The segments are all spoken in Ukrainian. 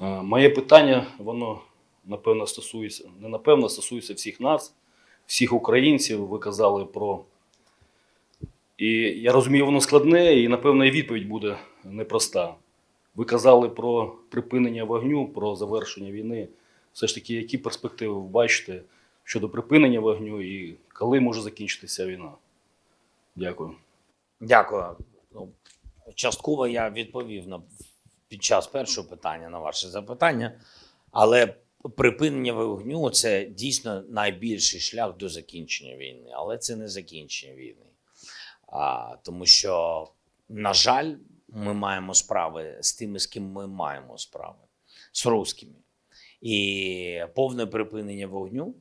Е, Моє питання, воно напевно стосується, не напевно, стосується всіх нас, всіх українців. Ви казали про. І я розумію, воно складне, і напевно і відповідь буде непроста. Ви казали про припинення вогню, про завершення війни. Все ж таки, які перспективи ви бачите щодо припинення вогню і коли може закінчитися війна? Дякую. Дякую. Ну, частково я відповів на під час першого питання на ваше запитання, але припинення вогню це дійсно найбільший шлях до закінчення війни, але це не закінчення війни. А, тому що, на жаль, ми маємо справи з тими, з ким ми маємо справи, з русскими. І повне припинення вогню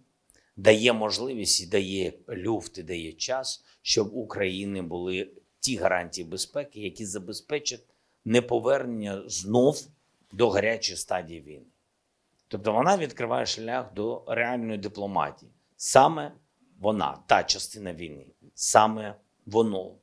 дає можливість і дає люфт, і дає час, щоб України були ті гарантії безпеки, які забезпечать неповернення знов до гарячої стадії війни. Тобто вона відкриває шлях до реальної дипломатії. Саме вона, та частина війни, саме воно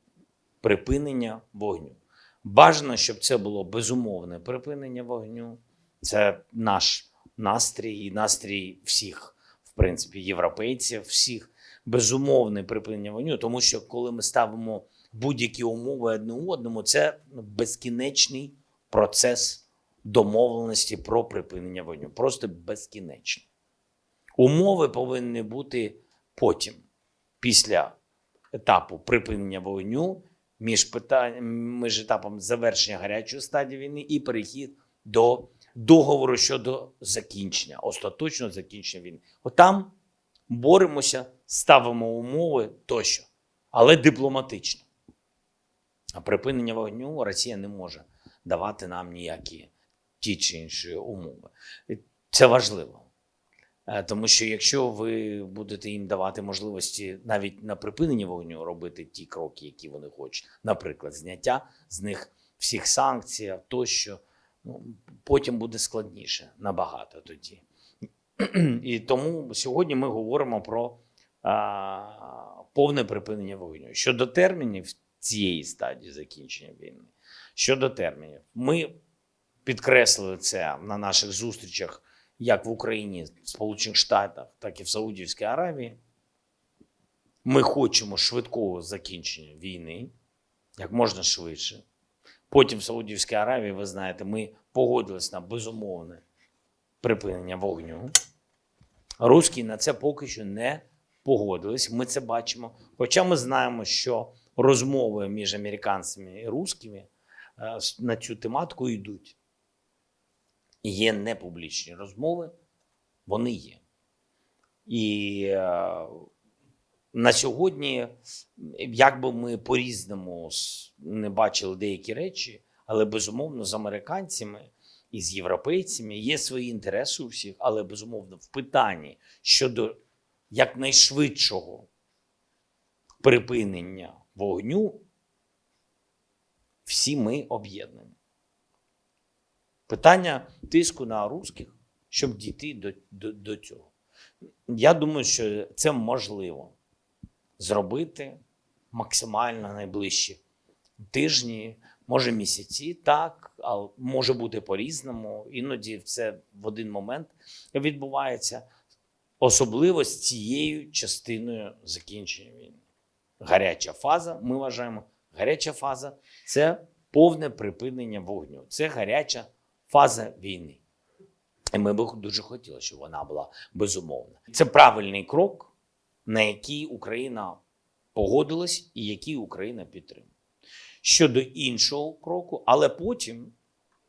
припинення вогню. Бажано, щоб це було безумовне припинення вогню. Це наш настрій і настрій всіх, в принципі, європейців, всіх безумовне припинення вогню, тому що коли ми ставимо будь-які умови одне одному, це безкінечний процес домовленості про припинення вогню. Просто безкінечний. Умови повинні бути потім, після етапу припинення вогню, між, питань, між етапом завершення гарячої стадії війни і перехід до договору щодо закінчення, остаточного закінчення війни. Отам боремося, ставимо умови тощо, але дипломатично. А припинення вогню Росія не може давати нам ніякі ті чи інші умови. Це важливо. Е, Тому що якщо ви будете їм давати можливості навіть на припинення вогню робити ті кроки, які вони хочуть, наприклад, зняття з них всіх санкцій тощо, ну, потім буде складніше набагато тоді. І тому сьогодні ми говоримо про а, повне припинення вогню. Щодо термінів цієї стадії закінчення війни, щодо термінів, ми підкреслили це на наших зустрічах як в Україні, в Сполучених Штатах, так і в Саудівській Аравії. Ми хочемо швидкого закінчення війни, як можна швидше. Потім в Саудівській Аравії, ви знаєте, ми погодились на безумовне припинення вогню. Руські на це поки що не погодились. Ми це бачимо. Хоча ми знаємо, що розмови між американцями і русскими е, на цю тематику йдуть. Є непублічні розмови, вони є. І е, на сьогодні, як би ми по-різному не бачили деякі речі, але безумовно з американцями і з європейцями є свої інтереси у всіх, але безумовно в питанні щодо якнайшвидшого припинення вогню, всі ми об'єднані. Питання тиску на русських, щоб дійти до, до, до цього. Я думаю, що це можливо зробити максимально найближчі тижні, може місяці, так, але може бути по-різному. Іноді це в один момент відбувається, особливо з цією частиною закінчення війни. Гаряча фаза, ми вважаємо, гаряча фаза це повне припинення вогню. Це гаряча фаза війни. І ми б дуже хотіли, щоб вона була безумовна. Це правильний крок, на який Україна погодилась і який Україна підтримує. Щодо іншого кроку, але потім,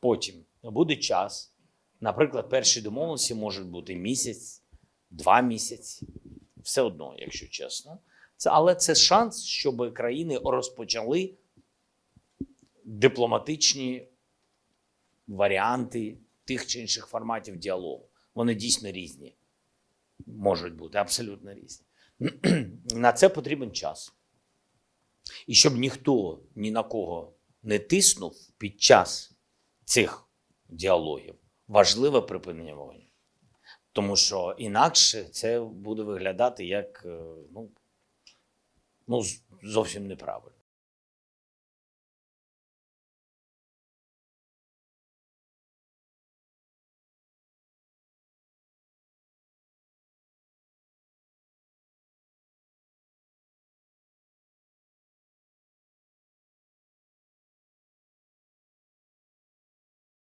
потім буде час. Наприклад, перші домовленості можуть бути місяць, два місяці, все одно, якщо чесно. Це, але це шанс, щоб країни розпочали дипломатичні варіанти тих чи інших форматів діалогу. Вони дійсно різні. Можуть бути абсолютно різні. На це потрібен час. І щоб ніхто ні на кого не тиснув під час цих діалогів, важливе припинення вогню. Тому що інакше це буде виглядати як е, ну, ну, з- зовсім неправильно.